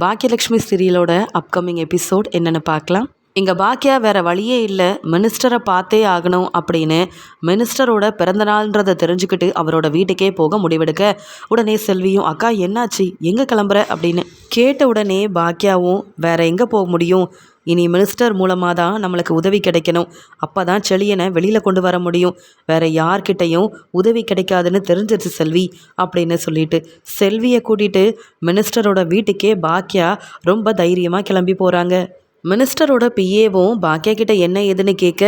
Bhagyalakshmi சீரியலோட upcoming episode என்னென்னு பார்க்கலாம். இங்கே பாக்கியா வேற வழியே இல்லை மினிஸ்டரை பார்த்தே ஆகணும் அப்படின்னு மினிஸ்டரோட பிறந்தநாள்ன்றதை தெரிஞ்சுக்கிட்டு அவரோட வீட்டுக்கே போக முடிவெடுக்க. உடனே செல்வியும் அக்கா என்னாச்சு? எங்கே கிளம்புற? அப்படின்னு கேட்ட உடனே பாக்கியாவும் வேற எங்கே போக முடியும்? இனி மினிஸ்டர் மூலமாக தான் நம்மளுக்கு உதவி கிடைக்கணும். அப்போ தான் செழியனை வெளியில் கொண்டு வர முடியும். வேற யார்கிட்டையும் உதவி கிடைக்காதுன்னு தெரிஞ்சிருச்சு செல்வி அப்படின்னு சொல்லிட்டு. செல்வியை கூட்டிகிட்டு மினிஸ்டரோட வீட்டுக்கே பாக்கியா ரொம்ப தைரியமாக கிளம்பி போகிறாங்க மினிஸ்டரோட பிஏவும் பாக்கியா கிட்ட என்ன ஏதுன்னு கேட்க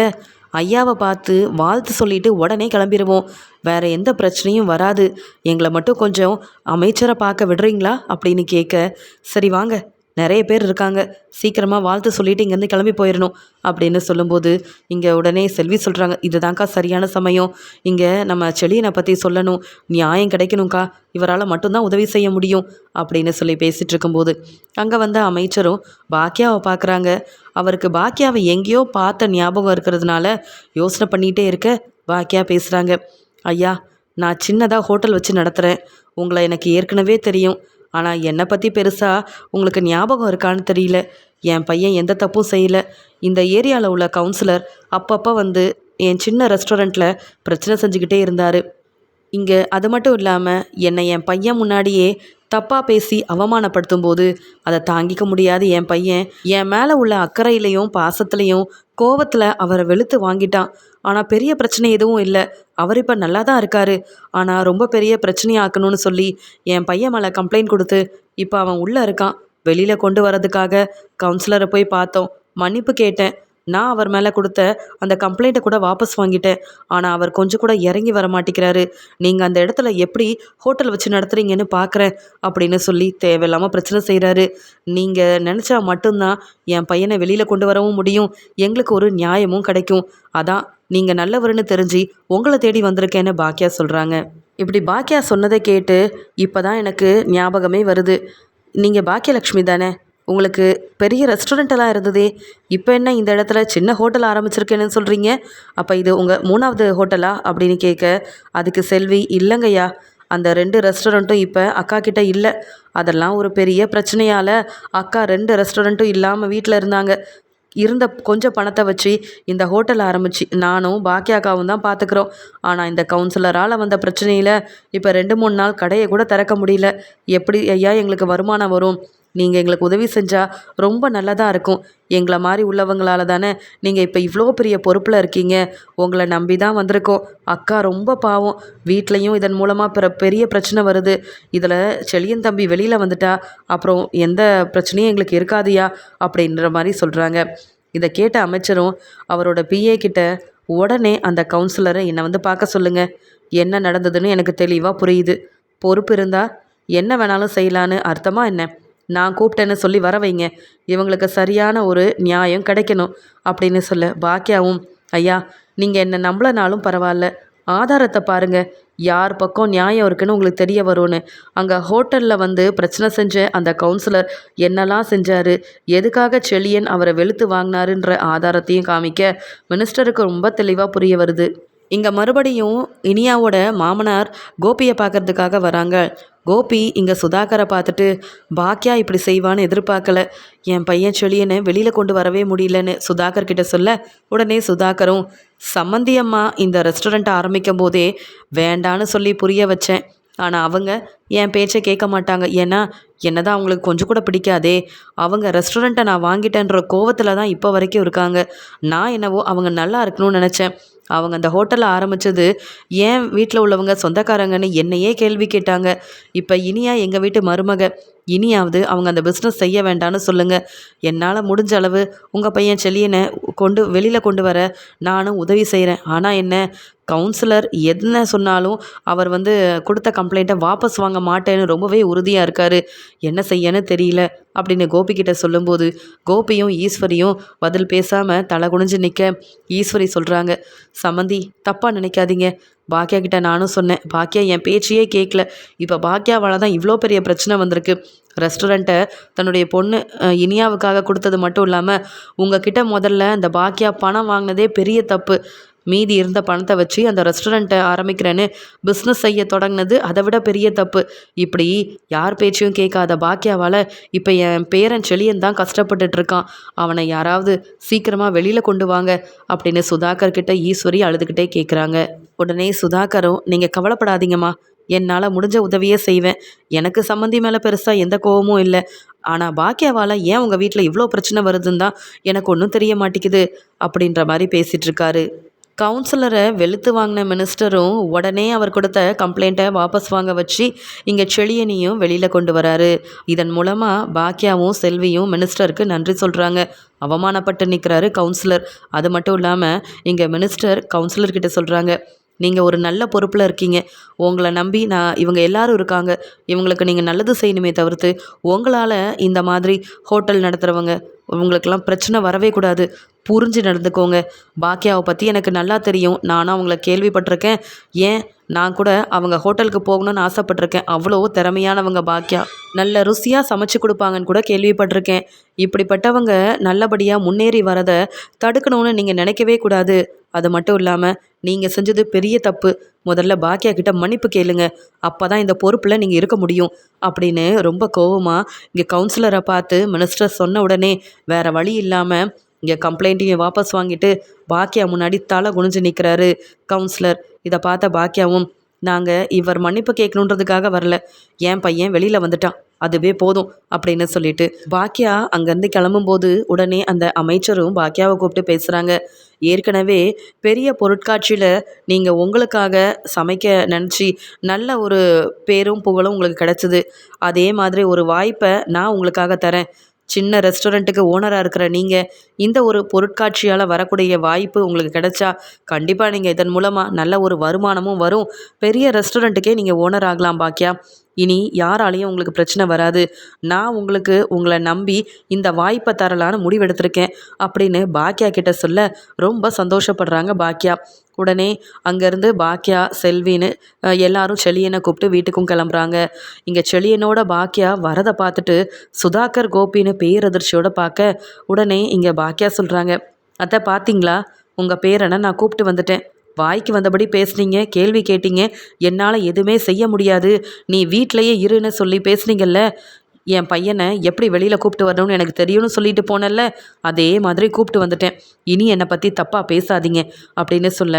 ஐயாவை பார்த்து வாழ்த்து சொல்லிட்டு உடனே கிளம்பிடுவோம் வேற எந்த பிரச்சனையும் வராது. எங்களை மட்டும் கொஞ்சம் அமைச்சரை பார்க்க விடுறீங்களா? அப்படின்னு கேட்க சரி வாங்க நிறைய பேர் இருக்காங்க. சீக்கிரமாக வாழ்த்து சொல்லிட்டு இங்கேருந்து கிளம்பி போயிடணும் அப்படின்னு சொல்லும்போது இங்கே உடனே செல்வி சொல்கிறாங்க இதுதான்க்கா சரியான சமயம். இங்கே நம்ம செழியனை பற்றி சொல்லணும். நியாயம் கிடைக்கணும்க்கா. இவரால் மட்டும்தான் உதவி செய்ய முடியும். அப்படின்னு சொல்லி பேசிகிட்டு இருக்கும்போது அங்கே வந்த அமைச்சரும் பாக்கியாவை பார்க்குறாங்க அவருக்கு பாக்கியாவை எங்கேயோ பார்த்த ஞாபகம் இருக்கிறதுனால யோசனை பண்ணிகிட்டே இருக்க பாக்கியா பேசுகிறாங்க ஐயா நான் சின்னதாக ஹோட்டல் வச்சு நடத்துகிறேன் உங்களை எனக்கு ஏற்கனவே தெரியும். ஆனால் என்னை பற்றி பெருசாக உங்களுக்கு ஞாபகம் இருக்கான்னு தெரியல. என் பையன் எந்த தப்பும் செய்யலை. இந்த ஏரியாவில் உள்ள கவுன்சிலர் அப்பப்போ வந்து என் சின்ன ரெஸ்டாரண்ட்டில் பிரச்சனை செஞ்சுக்கிட்டே இருந்தார். இங்கே அது மட்டும் இல்லாமல் என்னை என் பையன் முன்னாடியே தப்பாக பேசி அவமானப்படுத்தும் போது அதை தாங்கிக்க முடியாது என் பையன். என் மேலே உள்ள அக்கறையிலையும் பாசத்துலேயும் கோவத்தில் அவரை வெளுத்து வாங்கிட்டான். ஆனால் பெரிய பிரச்சனை எதுவும் இல்லை. அவர் இப்போ நல்லா தான் இருக்காரு. ஆனால் ரொம்ப பெரிய பிரச்சனையாக்கணும்னு சொல்லி என் பையன் மேலே கம்ப்ளைண்ட் கொடுத்து இப்போ அவன் உள்ளே இருக்கான். வெளியில் கொண்டு வரதுக்காக கவுன்சிலரை போய் பார்த்தோம். மன்னிப்பு கேட்டேன். நான் அவர் மேலே கொடுத்த அந்த கம்ப்ளைண்ட்டை கூட வாபஸ் வாங்கிட்டேன். ஆனால் அவர் கொஞ்சம் கூட இறங்கி வர மாட்டேங்கிறாரு. நீங்கள் அந்த இடத்துல எப்படி ஹோட்டல் வச்சு நடத்துகிறீங்கன்னு பார்க்குறேன் அப்படின்னு சொல்லி தேவையில்லாமல் பிரச்சனை செய்கிறாரு நீங்கள் நினச்சா மட்டும்தான் என் பையனை வெளியில் கொண்டு வரவும் முடியும். எங்களுக்கு ஒரு நியாயமும் கிடைக்கும். அதான் நீங்கள் நல்லவர்னு தெரிஞ்சு உங்களை தேடி வந்திருக்கேன்னு பாக்கியா சொல்கிறாங்க இப்படி பாக்கியா சொன்னதை கேட்டு இப்போ தான் எனக்கு ஞாபகமே வருது. நீங்கள் பாக்கியலக்ஷ்மி தானே? உங்களுக்கு பெரிய ரெஸ்டாரண்ட்டெல்லாம் இருந்ததே. இப்போ என்ன இந்த இடத்துல சின்ன ஹோட்டல் ஆரம்பிச்சிருக்கேன்னு சொல்கிறீங்க அப்போ இது உங்கள் மூணாவது ஹோட்டலா அப்படின்னு கேட்க அதுக்கு செல்வி இல்லைங்கய்யா அந்த ரெண்டு ரெஸ்டாரண்ட்டும் இப்போ அக்கா கிட்ட இல்லை. அதெல்லாம் ஒரு பெரிய பிரச்சனையால் அக்கா ரெண்டு ரெஸ்டாரண்ட்டும் இல்லாமல் வீட்டில் இருந்தாங்க. இருந்த கொஞ்சம் பணத்தை வச்சு இந்த ஹோட்டல் ஆரம்பிச்சு நானும் பாக்கியாக்காவும் தான் பார்த்துக்குறோம் ஆனால் இந்த கவுன்சிலரால் வந்த பிரச்சனையில் இப்போ ரெண்டு மூணு நாள் கடையை கூட திறக்க முடியல. எப்படி ஐயா எங்களுக்கு வருமானம் வரும்? நீங்கள் எங்களுக்கு உதவி செஞ்சால் ரொம்ப நல்லதாக இருக்கும். எங்களை மாதிரி உள்ளவங்களால தானே நீங்கள் இப்போ இவ்வளோ பெரிய பொறுப்பில் இருக்கீங்க. உங்களை நம்பி தான் வந்திருக்கோம். அக்கா ரொம்ப பாவம். வீட்லேயும் இதன் மூலமாக பிற பெரிய பிரச்சனை வருது. இதில் செழியன் தம்பி வெளியில் வந்துட்டா அப்புறம் எந்த பிரச்சனையும் எங்களுக்கு இருக்காதியா? அப்படின்ற மாதிரி சொல்கிறாங்க இதை கேட்ட அமைச்சரும் அவரோட பிஏ கிட்ட உடனே அந்த கவுன்சிலரை என்னை வந்து பார்க்க சொல்லுங்கள் என்ன நடந்ததுன்னு எனக்கு தெளிவாக புரியுது. பொறுப்பு இருந்தால் என்ன வேணாலும் செய்யலான்னு அர்த்தமாக என்ன? நான் கூப்பிட்டேன்னு சொல்லி வர வைங்க. இவங்களுக்கு சரியான ஒரு நியாயம் கிடைக்கணும் அப்படின்னு சொல்ல பாக்கியாவும் ஐயா நீங்கள் என்ன நம்பலனாலும் பரவாயில்ல. ஆதாரத்தை பாருங்கள் யார் பக்கம் நியாயம் இருக்குன்னு உங்களுக்கு தெரிய வரும்னு. அங்கே ஹோட்டலில் வந்து பிரச்சனை செஞ்ச அந்த கவுன்சிலர் என்னெல்லாம் செஞ்சார் எதுக்காக செழியன் அவரை வெளுத்து வாங்கினாருன்ற ஆதாரத்தையும் காமிக்க மினிஸ்டருக்கு ரொம்ப தெளிவாக புரிய வருது. இங்கே மறுபடியும் இனியாவோட மாமனார் கோபியை பார்க்கறதுக்காக வராங்க. கோபி இங்கே சுதாகரை பார்த்துட்டு பாக்கியா இப்படி செய்வான்னு எதிர்பார்க்கல. என் பையன் செழியனை வெளியில் கொண்டு வரவே முடியலன்னு சுதாகர் கிட்ட சொல்ல உடனே சுதாகரும் சம்மந்தியம்மா இந்த ரெஸ்டாரண்ட்டை ஆரம்பிக்கும் போதே வேண்டான்னு சொல்லி புரிய வச்சேன். ஆனால் அவங்க என் பேச்சை கேட்க மாட்டாங்க. ஏன்னா என்ன தான் அவங்களுக்கு கொஞ்சம் கூட பிடிக்காதே. அவங்க ரெஸ்டாரண்ட்டை நான் வாங்கிட்டேன்ற கோவத்தில் தான் இப்போ வரைக்கும் இருக்காங்க. நான் என்னவோ அவங்க நல்லா இருக்கணும்னு நினச்சேன். அவங்க அந்த ஹோட்டலை ஆரம்பித்தது ஏன் வீட்டில் உள்ளவங்க சொந்தக்காரங்கன்னு என்னையே கேள்வி கேட்டாங்க. இப்போ இனியா எங்கள் வீட்டு மருமக. இனியாவது அவங்க அந்த பிஸ்னஸ் செய்ய வேண்டாம்னு சொல்லுங்கள் என்னால் முடிஞ்ச அளவு உங்கள் பையன் செல்லியனை கொண்டு வெளியில் கொண்டு வர நானும் உதவி செய்கிறேன் ஆனால் என்ன கவுன்சிலர் என்ன சொன்னாலும் அவர் வந்து கொடுத்த கம்ப்ளைண்ட்டை வாபஸ் வாங்க மாட்டேன்னு ரொம்பவே உறுதியாக இருக்கார். என்ன செய்யன்னு தெரியல அப்படின்னு கோபிக்கிட்ட சொல்லும்போது கோபியும் ஈஸ்வரியும் பதில் பேசாமல் தலை குனிஞ்சு நிற்க ஈஸ்வரி சொல்கிறாங்க சம்மந்தி தப்பாக நினைக்காதீங்க. பாக்கியா கிட்ட நானும் சொன்னேன். பாக்கியா என் பேச்சையே கேட்கல இப்போ பாக்கியாவால் தான் இவ்வளோ பெரிய பிரச்சனை வந்திருக்கு. ரெஸ்டாரண்ட்டை தன்னுடைய பொண்ணு இனியாவுக்காக கொடுத்தது மட்டும் இல்லாமல் உங்ககிட்ட முதல்ல இந்த பாக்கியா பணம் வாங்கினதே பெரிய தப்பு. மீதி இருந்த பணத்தை வச்சு அந்த ரெஸ்டாரண்ட்டை ஆரம்பிக்கிறேன்னு பிஸ்னஸ் செய்ய தொடங்கினது அதை விட பெரிய தப்பு. இப்படி யார் பேச்சையும் கேட்காத பாக்கியாவால் இப்போ என் பேரன் செழியன் தான் கஷ்டப்பட்டுட்டு இருக்கான். அவனை யாராவது சீக்கிரமாக வெளியில் கொண்டு வாங்க அப்படின்னு சுதாகர் கிட்ட ஈஸ்வரி அழுதுகிட்டே கேட்குறாங்க உடனே சுதாகரும் நீங்கள் கவலைப்படாதீங்கம்மா. என்னால் முடிஞ்ச உதவியே செய்வேன். எனக்கு சம்மந்தி மேலே பெருசாக எந்த கோபமும் இல்லை. ஆனால் பாக்கியாவால் ஏன் உங்கள் வீட்டில் இவ்வளோ பிரச்சனை வருதுன்னு தான் எனக்கு ஒன்றும் தெரிய மாட்டேங்குது. அப்படின்ற மாதிரி பேசிகிட்ருக்காரு கவுன்சிலரை வெளுத்து வாங்கின மினிஸ்டரும் உடனே அவர் கொடுத்த கம்ப்ளைண்ட்டை வாபஸ் வாங்க வச்சு இங்கே செழியனையும் வெளியில் கொண்டு வராரு. இதன் மூலமாக பாக்கியாவும் செல்வியும் மினிஸ்டருக்கு நன்றி சொல்கிறாங்க அவமானப்பட்டு நிற்கிறாரு கவுன்சிலர். அது மட்டும் இல்லாமல் இங்கே மினிஸ்டர் கவுன்சிலர்கிட்ட சொல்கிறாங்க நீங்கள் ஒரு நல்ல பொறுப்பில் இருக்கீங்க. உங்களை நம்பி நான் இவங்க எல்லாரும் இருக்காங்க. இவங்களுக்கு நீங்கள் நல்லது செய்யணுமே தவிர்த்து உங்களால் இந்த மாதிரி ஹோட்டல் நடத்துகிறவங்க உங்களுக்கெல்லாம் பிரச்சனை வரவே கூடாது. புரிஞ்சு நடந்துக்கோங்க. பாக்கியாவை பற்றி எனக்கு நல்லா தெரியும். நானும் அவங்கள கேள்விப்பட்டிருக்கேன். ஏன்? நான் கூட அவங்க ஹோட்டலுக்கு போகணும்னு ஆசைப்பட்டிருக்கேன். அவ்வளோ திறமையானவங்க பாக்கியா. நல்ல ருசியாக சமைச்சு கொடுப்பாங்கன்னு கூட கேள்விப்பட்டிருக்கேன். இப்படிப்பட்டவங்க நல்லபடியாக முன்னேறி வரதை தடுக்கணும்னு நீங்கள் நினைக்கவே கூடாது. அது மட்டும் இல்லாமல் நீங்கள் செஞ்சது பெரிய தப்பு. முதல்ல பாக்கியா கிட்ட மன்னிப்பு கேளுங்க. அப்போ தான் இந்த பொறுப்பில் நீங்கள் இருக்க முடியும். அப்படின்னு ரொம்ப கோவமாக இங்கே கவுன்சிலரை பார்த்து மினிஸ்டர் சொன்ன உடனே வேறு வழி இல்லாமல் இங்கே கம்ப்ளைண்ட்டையும் வாபஸ் வாங்கிட்டு பாக்கியா முன்னாடி தலை குனிஞ்சு நிற்கிறாரு கவுன்சிலர் இதை பார்த்த பாக்கியாவும் நாங்கள் இவர் மன்னிப்பு கேட்கணுன்றதுக்காக வரல. என் பையன் வெளியில் வந்துட்டான். அதுவே போதும் அப்படின்னு சொல்லிட்டு பாக்கியா அங்கேருந்து கிளம்பும்போது உடனே அந்த அமைச்சரும் பாக்கியாவை கூப்பிட்டு பேசுகிறாங்க ஏற்கனவே பெரிய பொருட்காட்சியில் நீங்கள் உங்களுக்காக சமைக்க நினச்சி நல்ல ஒரு பேரும் புகழும் உங்களுக்கு கிடச்சிது. அதே மாதிரி ஒரு வாய்ப்பை நான் உங்களுக்காக தரேன். சின்ன ரெஸ்டாரண்ட்டுக்கு ஓனராக இருக்கிற நீங்கள் இந்த ஒரு பொருட்காட்சியால் வரக்கூடிய வாய்ப்பு உங்களுக்கு கிடைச்சா கண்டிப்பாக நீங்கள் இதன் மூலமாக நல்ல ஒரு வருமானமும் வரும். பெரிய ரெஸ்டாரண்ட்டுக்கே நீங்கள் ஓனர் ஆகலாம் பாக்கியா. இனி யாராலையும் உங்களுக்கு பிரச்சனை வராது. நான் உங்களுக்கு உங்களை நம்பி இந்த வாய்ப்பை தரலான்னு முடிவெடுத்திருக்கேன். அப்படின்னு பாக்கியா கிட்ட சொல்ல ரொம்ப சந்தோஷப்படுறாங்க பாக்கியா. உடனே அங்கேருந்து பாக்கியா செல்வின்னு எல்லாரும் செழியனை கூப்பிட்டு வீட்டுக்கும் கிளம்புறாங்க. இங்கே செழியனோட பாக்கியா வரதை பார்த்துட்டு சுதாகர் கோபின்னு பேரதிர்ச்சியோட பார்க்க உடனே இங்கே பாக்கியா சொல்கிறாங்க அத்தை பார்த்தீங்களா உங்கள் பேரனை நான் கூப்பிட்டு வந்துட்டேன். வாய்க்கு வந்தபடி பேசுனீங்க கேள்வி கேட்டீங்க. என்னால் எதுவுமே செய்ய முடியாது. நீ வீட்டிலையே இருன்னு சொல்லி பேசுனீங்கல்ல என் பையனை எப்படி வெளியில் கூப்பிட்டு வரணும்னு எனக்கு தெரியும்னு சொல்லிட்டு போனல அதே மாதிரி கூப்பிட்டு வந்துட்டேன். இனி என்னை பற்றி தப்பாக பேசாதீங்க அப்படின்னு சொல்ல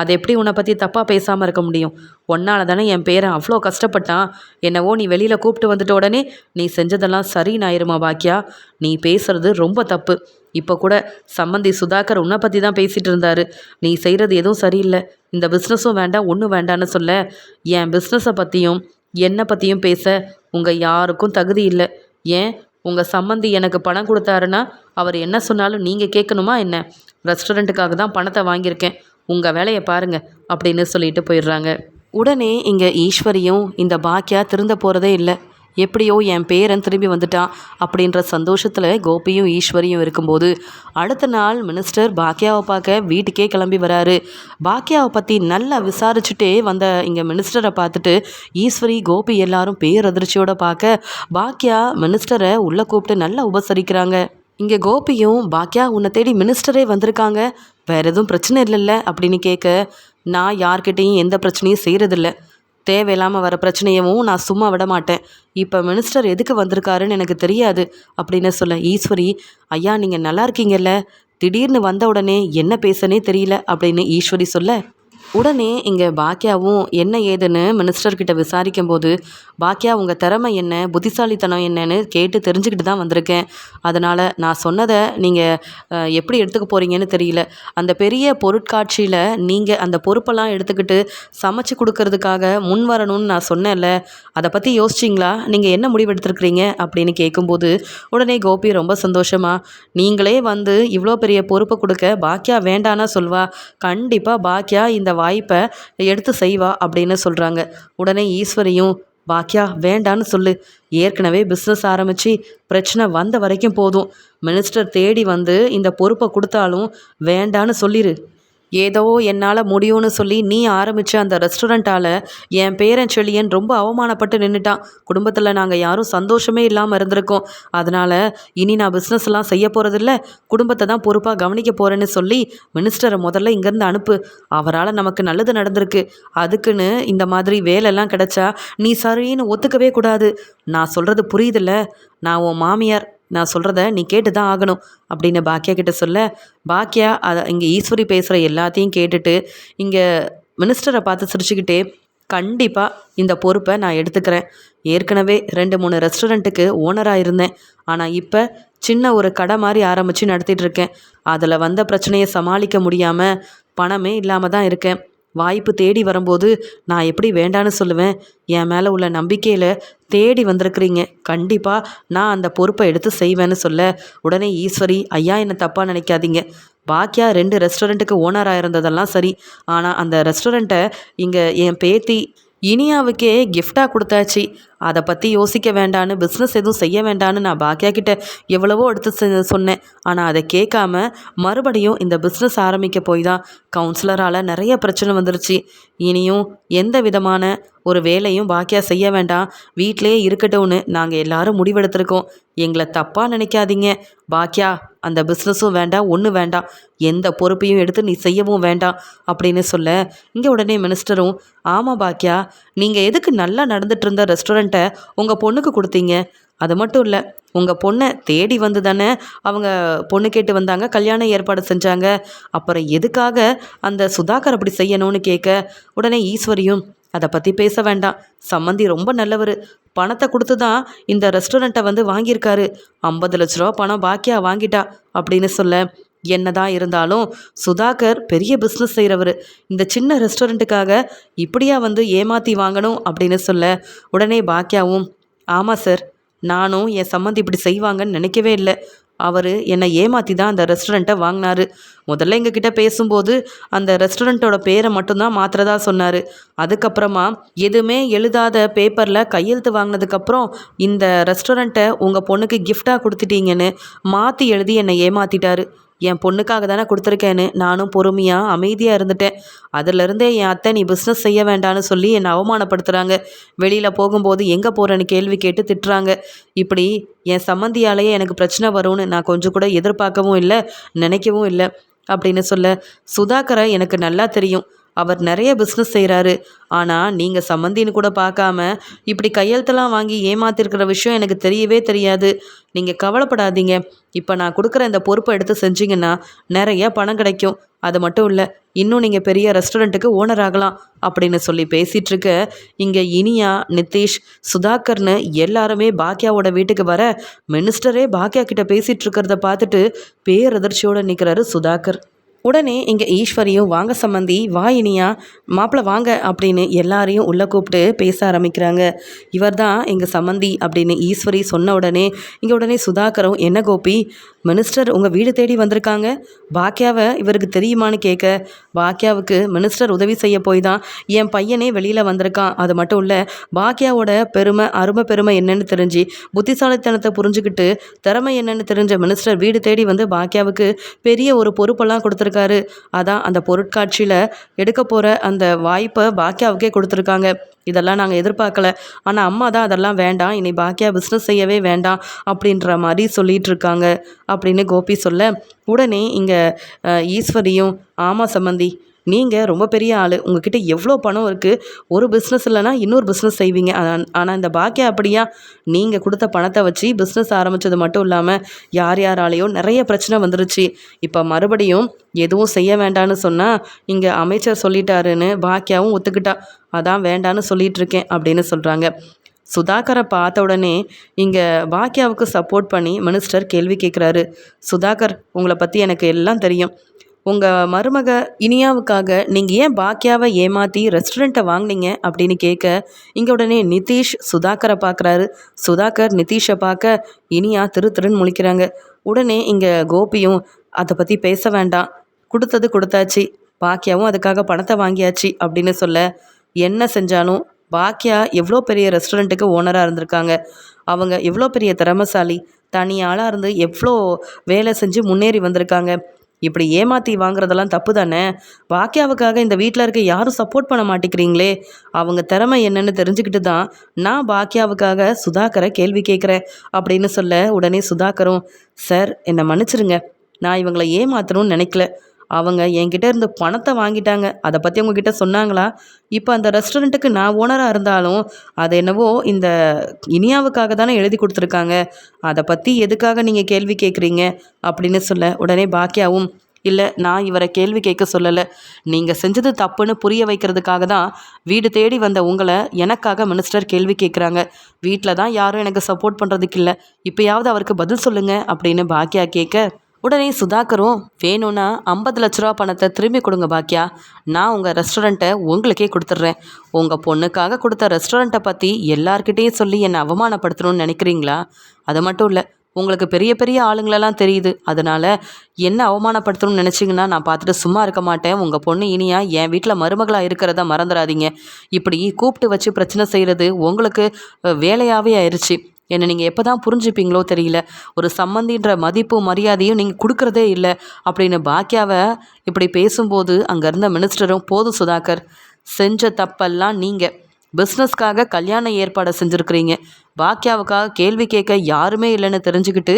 அதை எப்படி உன்னை பற்றி தப்பாக பேசாமல் இருக்க முடியும்? ஒன்னால் தானே என் பேரை அவ்வளோ கஷ்டப்பட்டான். என்னவோ நீ வெளியில் கூப்பிட்டு வந்துட்ட உடனே நீ செஞ்சதெல்லாம் சரின்னு பாக்கியா? நீ பேசுறது ரொம்ப தப்பு. இப்போ கூட சம்மந்தி சுதாகர் உன்னை பற்றி தான் பேசிகிட்டு இருந்தார். நீ செய்கிறது எதுவும் சரியில்லை. இந்த பிஸ்னஸும் வேண்டாம் ஒன்றும் வேண்டான்னு சொல்ல என் பிஸ்னஸை பற்றியும் என்னை பற்றியும் பேச உங்கள் யாருக்கும் தகுதி இல்லை. ஏன்? உங்கள் சம்மந்தி எனக்கு பணம் கொடுத்தாருன்னா அவர் என்ன சொன்னாலும் நீங்கள் கேட்கணுமா என்ன? ரெஸ்டாரண்ட்டுக்காக தான் பணத்தை வாங்கியிருக்கேன். உங்கள் வேலையை பாருங்கள் அப்படின்னு சொல்லிட்டு போயிடுறாங்க. உடனே இங்கே ஈஸ்வரியும் இந்த பாக்கியா திருந்த போகிறதே இல்லை. எப்படியோ என் பேரன் திரும்பி வந்துட்டான் அப்படின்ற சந்தோஷத்தில் கோபியும் ஈஸ்வரியும் இருக்கும்போது அடுத்த நாள் மினிஸ்டர் பாக்கியாவை பார்க்க வீட்டுக்கே கிளம்பி வராரு. பாக்கியாவை பற்றி நல்லா விசாரிச்சுட்டே வந்த இங்கே மினிஸ்டரை பார்த்துட்டு ஈஸ்வரி கோபி எல்லாரும் பேரதிர்ச்சியோடு பார்க்க பாக்கியா மினிஸ்டரை உள்ளே கூப்பிட்டு நல்லா உபசரிக்கிறாங்க. இங்கே கோபியும் பாக்கியா உன்னை தேடி மினிஸ்டரே வந்திருக்காங்க. வேறு எதுவும் பிரச்சனை இல்லைல்ல அப்படின்னு கேட்க நான் யார்கிட்டேயும் எந்த பிரச்சனையும் செய்கிறதில்ல தேவையில்லாமல் வர பிரச்சனையவும் நான் சும்மா விட மாட்டேன். இப்போ மினிஸ்டர் எதுக்கு வந்திருக்காருன்னு எனக்கு தெரியாது. அப்படின்னு சொல்ல ஈஸ்வரி ஐயா நீங்கள் நல்லா இருக்கீங்கல்ல? திடீர்னு வந்த உடனே என்ன பேசனே தெரியல? அப்படின்னு ஈஸ்வரி சொல்ல உடனே இங்கே பாக்கியாவும் என்ன ஏதுன்னு மினிஸ்டர்கிட்ட விசாரிக்கும் போது பாக்கியா உங்கள் திறமை என்ன? புத்திசாலித்தனம் என்னன்னு கேட்டு தெரிஞ்சுக்கிட்டு தான் வந்திருக்கேன். அதனால் நான் சொன்னதை நீங்கள் எப்படி எடுத்துக்க போகிறீங்கன்னு தெரியல. அந்த பெரிய பொருட்காட்சியில் நீங்கள் அந்த பொறுப்பெல்லாம் எடுத்துக்கிட்டு சமைச்சு கொடுக்கறதுக்காக முன் வரணும்னு நான் சொன்னேன்ல. அதை பற்றி யோசிச்சிங்களா? நீங்கள் என்ன முடிவெடுத்துருக்குறீங்க அப்படின்னு கேட்கும்போது உடனே கோபி ரொம்ப சந்தோஷமாக நீங்களே வந்து இவ்வளோ பெரிய பொறுப்பை கொடுக்க பாக்கியா வேண்டானா சொல்வா. கண்டிப்பாக பாக்கியா இந்த வாய்ப்பை எடுத்து செய்வா அப்படின்னு சொல்கிறாங்க உடனே ஈஸ்வரியும் பாக்கியா வேண்டான்னு சொல்லு. ஏற்கனவே பிஸ்னஸ் ஆரம்பித்து பிரச்சனை வந்த வரைக்கும் போதும். மினிஸ்டர் தேடி வந்து இந்த பொறுப்பை கொடுத்தாலும் வேண்டான்னு சொல்லிடு ஏதோ என்னால் முடியும்னு சொல்லி நீ ஆரம்பித்த அந்த ரெஸ்டாரண்ட்டால் என் பேரன் செழியன் ரொம்ப அவமானப்பட்டு நின்றுட்டான் குடும்பத்தில் நாங்கள் யாரும் சந்தோஷமே இல்லாமல் இருந்திருக்கோம். அதனால் இனி நான் பிஸ்னஸ்லாம் செய்ய போகிறதில்ல குடும்பத்தை தான் பொறுப்பாக கவனிக்க போகிறேன்னு சொல்லி மினிஸ்டரை முதல்ல இங்கேருந்து அனுப்பு. அவரால் நமக்கு நல்லது நடந்திருக்கு. அதுக்குன்னு இந்த மாதிரி வேலைலாம் கிடைச்சா நீ சரின்னு ஒத்துக்கவே கூடாது. நான் சொல்கிறது புரியுதில்ல? நான் உன் மாமியார். நான் சொல்கிறத நீ கேட்டு தான் ஆகணும் அப்படின்னு பாக்கியா கிட்ட சொல்ல பாக்கியா அதை இங்கே ஈஸ்வரி பேசுகிற எல்லாத்தையும் கேட்டுட்டு இங்கே மினிஸ்டரை பார்த்து சிரிச்சுக்கிட்டே கண்டிப்பாக இந்த பொறுப்பை நான் எடுத்துக்கிறேன். ஏற்கனவே ரெண்டு மூணு ரெஸ்டாரண்ட்டுக்கு ஓனராக இருந்தேன். ஆனால் இப்போ சின்ன ஒரு கடை மாதிரி ஆரம்பித்து நடத்திட்டு இருக்கேன். அதில் வந்த பிரச்சனையை சமாளிக்க முடியாமல் பணமே இல்லாமல் தான் இருக்கேன். வாய்ப்பு தேடி வரும்போது நான் எப்படி வேண்டான்னு சொல்லுவேன். என் மேலே உள்ள நம்பிக்கையில் தேடி வந்திருக்கிறீங்க. கண்டிப்பாக நான் அந்த பொறுப்பை எடுத்து செய்வேன்னு சொல்ல. உடனே ஈஸ்வரி ஐயா என்னை தப்பாக நினைக்காதீங்க. பாக்கியா ரெண்டு ரெஸ்டாரண்ட்டுக்கு ஓனராக இருந்ததெல்லாம் சரி. ஆனால் அந்த ரெஸ்டாரண்ட்டை இங்கே என் பேத்தி இனியாவுக்கே கிஃப்டாக கொடுத்தாச்சு. அதை பற்றி யோசிக்க வேண்டான்னு பிஸ்னஸ் எதுவும் செய்ய வேண்டான்னு நான் பாக்கியா கிட்ட எவ்வளவோ எடுத்து சொன்னேன். ஆனால் அதை கேட்காம மறுபடியும் இந்த பிஸ்னஸ் ஆரம்பிக்க போய் தான் கவுன்சிலரால் நிறைய பிரச்சனை வந்துருச்சு. இனியும் எந்த விதமான ஒரு வேலையும் பாக்கியா செய்ய வேண்டாம். வீட்டிலே இருக்கட்டும்னு நாங்கள் எல்லாரும் முடிவெடுத்திருக்கோம். எங்களை தப்பாக நினைக்காதீங்க. பாக்கியா அந்த பிஸ்னஸும் வேண்டாம் ஒன்றும் வேண்டாம். எந்த பொறுப்பையும் எடுத்து நீ செய்யவும் வேண்டாம் அப்படின்னு சொல்ல இங்கே உடனே மினிஸ்டரும் ஆமாம் பாக்கியா நீங்கள் எதுக்கு நல்லா நடந்துட்டு இருந்த ரெஸ்டாரண்ட்டை உங்கள் பொண்ணுக்கு கொடுத்தீங்க? அது மட்டும் இல்லை உங்கள் பொண்ணை தேடி வந்து தானே அவங்க பொண்ணு கேட்டு வந்தாங்க கல்யாணம் ஏற்பாடு செஞ்சாங்க. அப்புறம் எதுக்காக அந்த சுதாகர் அப்படி செய்யணும்னு கேட்க உடனே ஈஸ்வரியும் அதை பற்றி பேச வேண்டாம். சம்மந்தி ரொம்ப நல்லவர். பணத்தை கொடுத்து தான் இந்த ரெஸ்டாரண்ட்டை வந்து வாங்கியிருக்காரு. ஐம்பது லட்ச ரூபா பணம் பாக்கியா வாங்கிட்டா அப்படின்னு சொல்ல என்னதான் இருந்தாலும் சுதாகர் பெரிய பிஸ்னஸ் செய்கிறவர் இந்த சின்ன ரெஸ்டாரண்ட்டுக்காக இப்படியா வந்து ஏமாற்றி வாங்கணும் அப்படின்னு சொல்ல உடனே பாக்கியாவும் ஆமாம் சார் நானும் என் சம்மந்தி இப்படி செய்வாங்கன்னு நினைக்கவே இல்லை. அவர் என்னை ஏமாற்றி தான் அந்த ரெஸ்டாரண்ட்டை வாங்கினாரு. முதல்ல எங்ககிட்ட பேசும்போது அந்த ரெஸ்டாரண்ட்டோட பேரை மட்டும்தான் மாத்திரதா சொன்னார். அதுக்கப்புறமா எதுவுமே எழுதாத பேப்பரில் கையெழுத்து வாங்கினதுக்கப்புறம் இந்த ரெஸ்டாரண்ட்டை உங்கள் பொண்ணுக்கு கிஃப்டாக கொடுத்துட்டீங்கன்னு மாற்றி எழுதி என்னை ஏமாற்றிட்டாரு என் பொண்ணுக்காக தானே கொடுத்துருக்கேன்னு நானும் பொறுமையாக அமைதியாக இருந்துட்டேன். அதிலிருந்தே என் அத்தை நீ பிஸ்னஸ் செய்ய வேண்டான்னு சொல்லி என்னை அவமானப்படுத்துகிறாங்க வெளியில் போகும்போது எங்கே போகிறேன்னு கேள்வி கேட்டு திட்டுறாங்க. இப்படி என் சம்மந்தியாலேயே எனக்கு பிரச்சனை வரும்னு நான் கொஞ்சம் கூட எதிர்பார்க்கவும் இல்லை நினைக்கவும் இல்லை. அப்படின்னு சொல்ல சுதாகரை எனக்கு நல்லா தெரியும். அவர் நிறைய பிஸ்னஸ் செய்கிறாரு ஆனால் நீங்கள் சம்மந்தின்னு கூட பார்க்காம இப்படி கையெழுத்தெல்லாம் வாங்கி ஏமாத்திருக்கிற விஷயம் எனக்கு தெரியவே தெரியாது. நீங்கள் கவலைப்படாதீங்க. இப்போ நான் கொடுக்குற இந்த பொறுப்பை எடுத்து செஞ்சீங்கன்னா நிறைய பணம் கிடைக்கும். அது மட்டும் இல்லை இன்னும் நீங்கள் பெரிய ரெஸ்டாரண்ட்டுக்கு ஓனர் ஆகலாம் அப்படின்னு சொல்லி பேசிகிட்டு இருக்க இங்கே இனியா நிதிஷ் சுதாகர்னு எல்லாருமே பாக்கியாவோட வீட்டுக்கு வர மினிஸ்டரே பாக்கியா கிட்ட பேசிகிட்டு இருக்கிறத பார்த்துட்டு பேரதிர்ச்சியோடு நிற்கிறாரு சுதாகர். உடனே இங்கே ஈஸ்வரியும் வாங்க சம்மந்தி வா இனியா மாப்பிள்ளை வாங்க அப்படின்னு எல்லாரையும் உள்ளே கூப்பிட்டு பேச ஆரம்பிக்கிறாங்க. இவர் தான் எங்கள் சம்மந்தி அப்படின்னு ஈஸ்வரி சொன்ன உடனே இங்கே உடனே சுதாகரும் என்ன கோபி மினிஸ்டர் உங்கள் வீடு தேடி வந்திருக்காங்க? பாக்கியாவை இவருக்கு தெரியுமான்னு கேட்க பாக்கியாவுக்கு மினிஸ்டர் உதவி செய்ய போய் தான் என் பையனே வெளியில் வந்திருக்கான். அது மட்டும் இல்லை பாக்கியாவோட பெருமை அருமை பெருமை என்னன்னு தெரிஞ்சு புத்திசாலித்தனத்தை புரிஞ்சுக்கிட்டு திறமை என்னன்னு தெரிஞ்ச மினிஸ்டர் வீடு தேடி வந்து பாக்கியாவுக்கு பெரிய ஒரு பொறுப்பெல்லாம் கொடுத்துருக்காரு. அதான் அந்த பொருட்காட்சியில் எடுக்க போகிற அந்த வாய்ப்பை பாக்கியாவுக்கே கொடுத்துருக்காங்க. இதெல்லாம் நாங்கள் எதிர்பார்க்கல. ஆனால் அம்மா தான் அதெல்லாம் வேண்டாம் இனி பாக்கியா பிஸ்னஸ் செய்யவே வேண்டாம் அப்படின்ற மாதிரி சொல்லிகிட்டு இருக்காங்க அப்படின்னு கோபி சொல்ல உடனே இங்கே ஈஸ்வரியும் ஆமாம் சம்மந்தி நீங்கள் ரொம்ப பெரிய ஆள். உங்ககிட்ட எவ்வளோ பணம் இருக்குது ஒரு பிஸ்னஸ் இல்லைனா இன்னொரு பிஸ்னஸ் செய்வீங்க. ஆனால் இந்த பாக்கியா அப்படியா? நீங்கள் கொடுத்த பணத்தை வச்சு பிஸ்னஸ் ஆரம்பித்தது மட்டும் இல்லாமல் யார் யாராலேயோ நிறைய பிரச்சனை வந்துருச்சு. இப்போ மறுபடியும் எதுவும் செய்ய வேண்டான்னு சொன்னால் இங்கே அமைச்சர் சொல்லிட்டாருன்னு பாக்கியாவும் ஒத்துக்கிட்டா. அதான் வேண்டான்னு சொல்லிட்டு இருக்கேன் அப்படின்னு சொல்கிறாங்க சுதாகரை பார்த்த உடனே இங்கே பாக்கியாவுக்கு சப்போர்ட் பண்ணி மினிஸ்டர் கேள்வி கேட்குறாரு சுதாகர் உங்களை பற்றி எனக்கு எல்லாம் தெரியும். உங்கள் மருமக இனியாவுக்காக நீங்கள் ஏன் பாக்கியாவை ஏமாற்றி ரெஸ்டாரண்ட்டை வாங்கினீங்க அப்படின்னு கேட்க இங்கே உடனே நிதிஷ் சுதாகரை பார்க்குறாரு சுதாகர் நிதிஷை பார்க்க இனியா திரு திருன்னு முழிக்கிறாங்க. உடனே இங்கே கோபியும் அதை பற்றி பேச வேண்டாம். கொடுத்தது கொடுத்தாச்சு. பாக்கியாவும் அதுக்காக பணத்தை வாங்கியாச்சு அப்படின்னு சொல்ல என்ன செஞ்சாலும் பாக்கியா எவ்வளோ பெரிய ரெஸ்டாரண்ட்டுக்கு ஓனராக இருந்திருக்காங்க. அவங்க எவ்வளோ பெரிய திறமசாலி தனியாளாக இருந்து எவ்வளோ வேலை செஞ்சு முன்னேறி வந்திருக்காங்க. இப்படி ஏமாற்றி வாங்குறதெல்லாம் தப்பு தானே பாக்கியாவுக்காக இந்த வீட்டில் இருக்க யாரும் சப்போர்ட் பண்ண மாட்டேங்கிறீங்களே? அவங்க திறமை என்னன்னு தெரிஞ்சுக்கிட்டு தான் நான் பாக்கியாவுக்காக சுதாகரை கேள்வி கேட்குறேன் அப்படின்னு சொல்ல உடனே சுதாகரும் சார் என்னை மன்னிச்சிருங்க. நான் இவங்களை ஏமாத்தணும்னு நினைக்கல. அவங்க என்கிட்ட இருந்து பணத்தை வாங்கிட்டாங்க. அதை பற்றி உங்ககிட்ட சொன்னாங்களா? இப்போ அந்த ரெஸ்டாரண்ட்டுக்கு நான் ஓனராக இருந்தாலும் அது என்னவோ இந்த இனியாவுக்காக தானே எழுதி கொடுத்துருக்காங்க. அதை பற்றி எதுக்காக நீங்கள் கேள்வி கேட்குறீங்க அப்படின்னு சொல்ல உடனே பாக்கியாவும் இல்லை நான் இவரை கேள்வி கேட்க சொல்லலை. நீங்கள் செஞ்சது தப்புன்னு புரிய வைக்கிறதுக்காக தான் வீடு தேடி வந்த உங்களை எனக்காக மினிஸ்டர் கேள்வி கேட்குறாங்க வீட்டில் தான் யாரும் எனக்கு சப்போர்ட் பண்ணுறதுக்கு இல்லை. இப்போயாவது அவருக்கு பதில் சொல்லுங்கள் அப்படின்னு பாக்கியா கேட்க உடனே சுதாகரும் வேணும்னா ஐம்பது லட்ச ரூபா பணத்தை திரும்பி கொடுங்க பாக்கியா. நான் உங்கள் ரெஸ்டாரண்ட்டை உங்களுக்கே கொடுத்துட்றேன். உங்கள் பொண்ணுக்காக கொடுத்த ரெஸ்டாரண்ட்டை பற்றி எல்லார்கிட்டேயும் சொல்லி என்னை அவமானப்படுத்தணும்னு நினைக்கிறீங்களா? அது மட்டும் இல்லை உங்களுக்கு பெரிய பெரிய ஆளுங்களெல்லாம் தெரியுது. அதனால் என்ன அவமானப்படுத்தணும்னு நினச்சிங்கன்னா நான் பார்த்துட்டு சும்மா இருக்க மாட்டேன். உங்கள் பொண்ணு இனியா என் வீட்டில் மருமகளாக இருக்கிறத மறந்துடாதீங்க. இப்படி கூப்பிட்டு வச்சு பிரச்சனை செய்கிறது உங்களுக்கு வேலையாகவே ஆயிடுச்சு என்னை நீங்கள் எப்போ தான் புரிஞ்சுப்பீங்களோ தெரியல. ஒரு சம்மந்தின்ற மதிப்பு மரியாதையும் நீங்கள் கொடுக்குறதே இல்லை. அப்படின்னு பாக்கியாவை இப்படி பேசும்போது அங்கே இருந்த மினிஸ்டரும் போதும் சுதாகர் செஞ்ச தப்பெல்லாம் நீங்கள் பிஸ்னஸ்க்காக கல்யாண ஏற்பாடை செஞ்சுருக்கிறீங்க. பாக்கியாவுக்காக கேள்வி கேட்க யாருமே இல்லைன்னு தெரிஞ்சுக்கிட்டு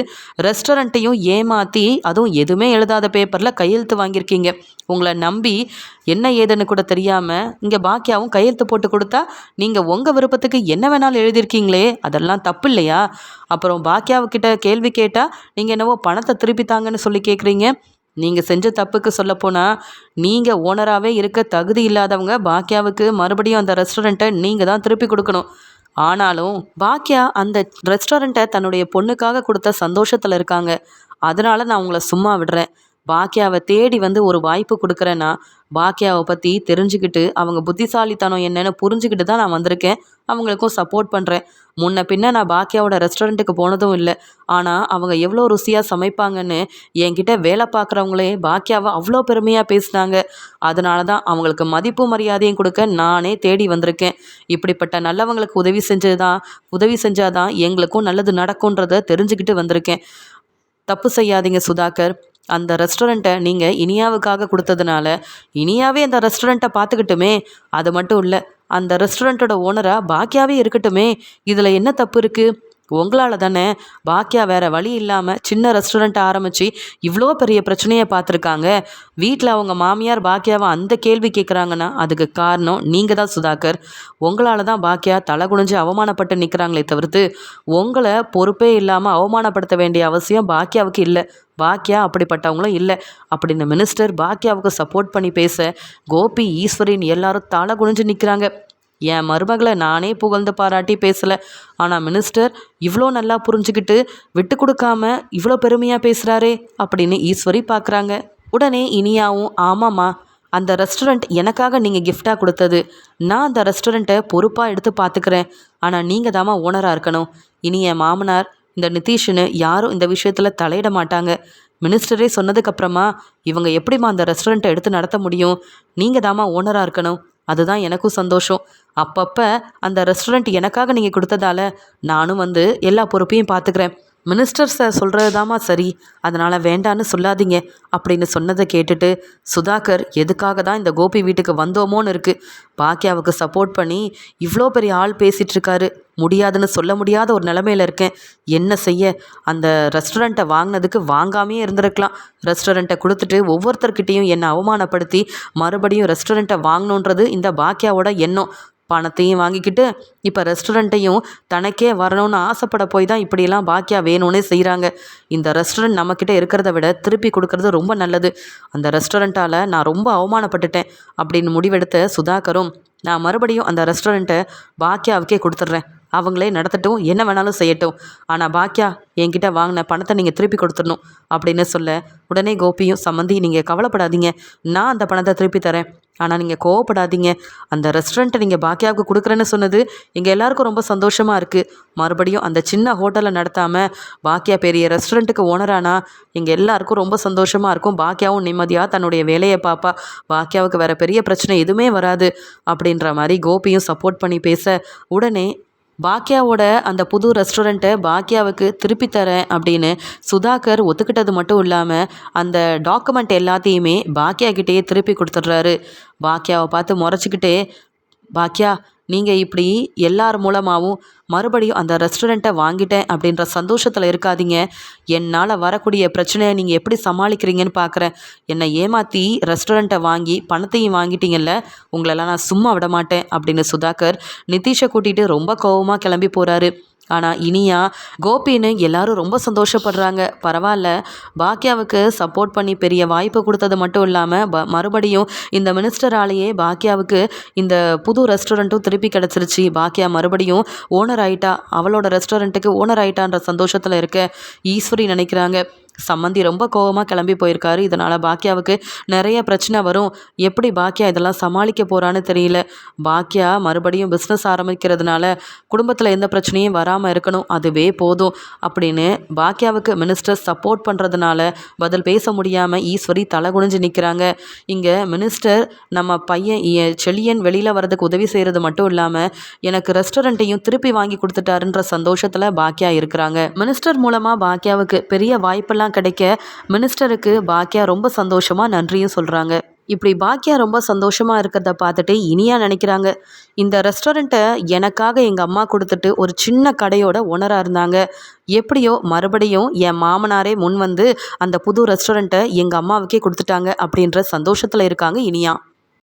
ரெஸ்டாரண்ட்டையும் ஏமாற்றி அதுவும் எதுவுமே எழுதாத பேப்பரில் கையெழுத்து வாங்கியிருக்கீங்க. உங்களை நம்பி என்ன ஏதுன்னு கூட தெரியாமல் இங்கே பாக்கியாவும் கையெழுத்து போட்டு கொடுத்தா நீங்கள் உங்கள் விருப்பத்துக்கு என்ன வேணாலும் எழுதியிருக்கீங்களே அதெல்லாம் தப்பு இல்லையா அப்புறம் பாக்கியாவுக்கிட்ட கேள்வி கேட்டால் நீங்கள் என்னவோ பணத்தை திருப்பி தாங்கன்னு சொல்லி கேட்குறீங்க. நீங்கள் செஞ்ச தப்புக்கு சொல்லப்போனால் நீங்கள் ஓனராகவே இருக்க தகுதி இல்லாதவங்க பாக்கியாவுக்கு மறுபடியும் அந்த ரெஸ்டாரண்ட்டை நீங்கள் தான் திருப்பி கொடுக்கணும். ஆனாலும் பாக்கியா அந்த ரெஸ்டாரண்ட்டை தன்னுடைய பொண்ணுக்காக கொடுத்த சந்தோஷத்தில் இருக்காங்க. அதனால நான் உங்களை சும்மா விடுறேன். பாக்கியாவை தேடி வந்து ஒரு வாய்ப்பு கொடுக்குறேன்னா பாக்கியாவை பற்றி தெரிஞ்சுக்கிட்டு அவங்க புத்திசாலித்தனம் என்னென்னு புரிஞ்சுக்கிட்டு தான் நான் வந்திருக்கேன். அவங்களுக்கும் சப்போர்ட் பண்ணுறேன் முன்ன பின்ன நான் பாக்கியாவோட ரெஸ்டாரண்ட்டுக்கு போனதும் இல்லை. ஆனால் அவங்க எவ்வளோ ருசியாக சமைப்பாங்கன்னு என்கிட்ட வேலை பார்க்குறவங்களே பாக்கியாவை அவ்வளோ பெருமையாக பேசினாங்க. அதனால தான் அவங்களுக்கு மதிப்பு மரியாதையும் கொடுக்க நானே தேடி வந்திருக்கேன். இப்படிப்பட்ட நல்லவங்களுக்கு உதவி செஞ்சது தான் உதவி செஞ்சாதான் எங்களுக்கும் நல்லது நடக்கும்ன்றதை தெரிஞ்சுக்கிட்டு வந்திருக்கேன். தப்பு செய்யாதீங்க சுதாகர். அந்த ரெஸ்டாரண்ட்டை நீங்கள் இனியாவுக்காக கொடுத்ததுனால இனியாவே அந்த ரெஸ்டாரண்ட்டை பார்த்துக்கிட்டுமே அது மட்டும் இல்லை அந்த ரெஸ்டாரண்ட்டோட ஓனராக பாக்கியாவே இருக்கட்டுமே. இதில் என்ன தப்பு இருக்குது உங்களால் தானே பாக்கியா வேற வழி இல்லாமல் சின்ன ரெஸ்டாரண்ட் ஆரம்பித்து இவ்வளோ பெரிய பிரச்சனையை பார்த்துருக்காங்க வீட்டில் அவங்க மாமியார் பாக்கியாவை அந்த கேள்வி கேட்குறாங்கன்னா அதுக்கு காரணம் நீங்கள் தான் சுதாகர். உங்களால் தான் பாக்கியா தலை குனிஞ்சு அவமானப்பட்டு நிற்கிறாங்களே தவிர்த்து உங்களை பொறுப்பே இல்லாமல் அவமானப்படுத்த வேண்டிய அவசியம் பாக்கியாவுக்கு இல்லை. பாக்கியா அப்படிப்பட்டவங்களும் இல்லை. அப்படின்னு மினிஸ்டர் பாக்கியாவுக்கு சப்போர்ட் பண்ணி பேச கோபி ஈஸ்வரின் எல்லாரும் தலை குனிஞ்சு நிற்கிறாங்க என் மருமகளை நானே புகழ்ந்து பாராட்டி பேசலை. ஆனால் மினிஸ்டர் இவ்வளோ நல்லா புரிஞ்சுக்கிட்டு விட்டு கொடுக்காம இவ்வளோ பெருமையாக பேசுகிறாரே அப்படின்னு ஈஸ்வரி பார்க்குறாங்க உடனே இனியாவும் ஆமாம்மா அந்த ரெஸ்டாரண்ட் எனக்காக நீங்கள் கிஃப்டாக கொடுத்தது. நான் அந்த ரெஸ்டாரண்ட்டை பொறுப்பாக எடுத்து பார்த்துக்கிறேன் ஆனால் நீங்கள் தாம்மா ஓனராக இருக்கணும். இனி என் மாமனார் இந்த நிதிஷ்னு யாரும் இந்த விஷயத்தில் தலையிட மாட்டாங்க. மினிஸ்டரே சொன்னதுக்கப்புறமா இவங்க எப்படிம்மா அந்த ரெஸ்டாரண்ட்டை எடுத்து நடத்த முடியும்? நீங்கள் தாம்மா ஓனராக இருக்கணும். அதுதான் எனக்கும் சந்தோஷம். அப்பப்போ அந்த ரெஸ்டாரண்ட் எனக்காக நீங்கள் கொடுத்ததால நானும் வந்து எல்லா பொறுப்பையும் பார்த்துக்கிறேன். மினிஸ்டர் சார் சொல்கிறது தாம்மா சரி. அதனால் வேண்டான்னு சொல்லாதீங்க. அப்படின்னு சொன்னதை கேட்டுட்டு சுதாகர் எதுக்காக தான் இந்த கோபி வீட்டுக்கு வந்தோமோன்னு இருக்குது பாக்கியாவுக்கு சப்போர்ட் பண்ணி இவ்வளோ பெரிய ஆள் பேசிகிட்ருக்காரு முடியாதுன்னு சொல்ல முடியாத ஒரு நிலமையில் இருக்கேன். என்ன செய்ய? அந்த ரெஸ்டாரண்ட்டை வாங்கினதுக்கு வாங்காமையே இருந்திருக்கலாம். ரெஸ்டாரண்ட்டை கொடுத்துட்டு ஒவ்வொருத்தர்கிட்டையும் என்னை அவமானப்படுத்தி மறுபடியும் ரெஸ்டாரண்ட்டை வாங்கணுன்றது இந்த பாக்கியாவோட எண்ணம். பணத்தையும் வாங்கிக்கிட்டு இப்போ ரெஸ்டாரண்ட்டையும் தனக்கே வரணும்னு ஆசைப்பட போய் தான் இப்படியெல்லாம் பாக்கியா வேணும்னே செய்கிறாங்க இந்த ரெஸ்டாரண்ட் நம்மக்கிட்ட இருக்கிறத விட திருப்பி கொடுக்கறது ரொம்ப நல்லது. அந்த ரெஸ்டாரண்ட்டால் நான் ரொம்ப அவமானப்பட்டுட்டேன் அப்படின்னு முடிவெடுத்த சுதாகரும் நான் மறுபடியும் அந்த ரெஸ்டாரண்ட்டை பாக்கியாவுக்கே கொடுத்துட்றேன். அவங்களே நடத்தட்டும் என்ன வேணாலும் செய்யட்டும். ஆனால் பாக்கியா என்கிட்ட வாங்கின பணத்தை நீங்கள் திருப்பி கொடுத்துடணும் அப்படின்னு சொல்ல உடனே கோபியும் சம்மந்தி நீங்கள் கவலைப்படாதீங்க. நான் அந்த பணத்தை திருப்பி தரேன். ஆனால் நீங்கள் கோவப்படாதீங்க. அந்த ரெஸ்டாரண்ட்டை நீங்கள் பாக்கியாவுக்கு கொடுக்குறேன்னு சொன்னது எங்கள் எல்லாருக்கும் ரொம்ப சந்தோஷமாக இருக்குது மறுபடியும் அந்த சின்ன ஹோட்டலை நடத்தாமல் பாக்கியா பெரிய ரெஸ்டாரண்ட்டுக்கு ஓனரானா எங்கள் எல்லாருக்கும் ரொம்ப சந்தோஷமாக இருக்கும். பாக்கியாவும் நிம்மதியாக தன்னுடைய வேலையை பார்ப்பா பாக்கியாவுக்கு வேறு பெரிய பிரச்சனை எதுவுமே வராது அப்படின்ற மாதிரி கோபியும் சப்போர்ட் பண்ணி பேச உடனே பாக்கியாவோட அந்த புது ரெஸ்டாரண்ட்டை பாக்கியாவுக்கு திருப்பி தரேன் அப்படின்னு சுதாகர் ஒத்துக்கிட்டது மட்டும் இல்லாமல் அந்த டாக்குமெண்ட் எல்லாத்தையுமே பாக்கியா கிட்டேயே திருப்பி கொடுத்துட்றாரு. பாக்கியாவை பார்த்து முறைச்சிக்கிட்டே பாக்கியா நீங்கள் இப்படி எல்லார் மூலமாகவும் மறுபடியும் அந்த ரெஸ்டாரண்ட்டை வாங்கிட்டேன் அப்படின்ற சந்தோஷத்தில் இருக்காதீங்க. என்னால் வரக்கூடிய பிரச்சனையை நீங்கள் எப்படி சமாளிக்கிறீங்கன்னு பார்க்குறேன் என்னை ஏமாற்றி ரெஸ்டாரண்ட்டை வாங்கி பணத்தையும் வாங்கிட்டீங்கல்ல உங்களெல்லாம் நான் சும்மா விட மாட்டேன் அப்படின்னு சுதாகர் நிதிஷை கூட்டிகிட்டு ரொம்ப கோவமாக கிளம்பி போகிறாரு ஆனால் இனியா கோபின்னு எல்லாரும் ரொம்ப சந்தோஷப்படுறாங்க. பரவாயில்ல பாக்கியாவுக்கு சப்போர்ட் பண்ணி பெரிய வாய்ப்பு கொடுத்தது மட்டும் இல்லாமல் ப மறுபடியும் இந்த மினிஸ்டராலேயே பாக்கியாவுக்கு இந்த புது ரெஸ்டாரண்ட்டும் திருப்பி கிடச்சிருச்சு. பாக்கியா மறுபடியும் ஓனர் ஆயிட்டா அவளோட ரெஸ்டாரண்ட்டுக்கு ஓனர் ஆயிட்டான்ற சந்தோஷத்தில் இருக்க ஈஸ்வரி நினைக்கிறாங்க. சம்மந்தி ரொம்ப கோவமாக கிளம்பி போயிருக்காரு. இதனால் பாக்கியாவுக்கு நிறைய பிரச்சனை வரும். எப்படி பாக்கியா இதெல்லாம் சமாளிக்க போகிறான்னு தெரியல. பாக்கியா மறுபடியும் பிஸ்னஸ் ஆரம்பிக்கிறதுனால குடும்பத்தில் எந்த பிரச்சனையும் வராமல் இருக்கணும். அதுவே போதும் அப்படின்னு பாக்கியாவுக்கு மினிஸ்டர் சப்போர்ட் பண்ணுறதுனால பதில் பேச முடியாமல் ஈஸ்வரி தலை குனிஞ்சு நிற்கிறாங்க இங்கே மினிஸ்டர் நம்ம பையன் என் செழியன் வெளியில் வர்றதுக்கு உதவி செய்கிறது மட்டும் இல்லாமல் எனக்கு ரெஸ்டாரண்ட்டையும் திருப்பி வாங்கி கொடுத்துட்டாருன்ற சந்தோஷத்தில் பாக்கியா இருக்கிறாங்க. மினிஸ்டர் மூலமாக பாக்கியாவுக்கு பெரிய வாய்ப்பெல்லாம் கிடைக்க. மினிஸ்டருக்கு பாக்கியா ரொம்ப சந்தோஷமாக நன்றியும் சொல்கிறாங்க இப்படி பாக்கியா ரொம்ப சந்தோஷமாக இருக்கிறத பார்த்துட்டு இனியா நினைக்கிறாங்க. இந்த ரெஸ்டாரண்ட்டை எனக்காக எங்கள் அம்மா கொடுத்துட்டு ஒரு சின்ன கடையோட ஓனராக இருந்தாங்க. எப்படியோ மறுபடியும் என் மாமனாரே முன் வந்து அந்த புது ரெஸ்டாரண்ட்டை எங்கள் அம்மாவுக்கே கொடுத்துட்டாங்க அப்படின்ற சந்தோஷத்தில் இருக்காங்க இனியா.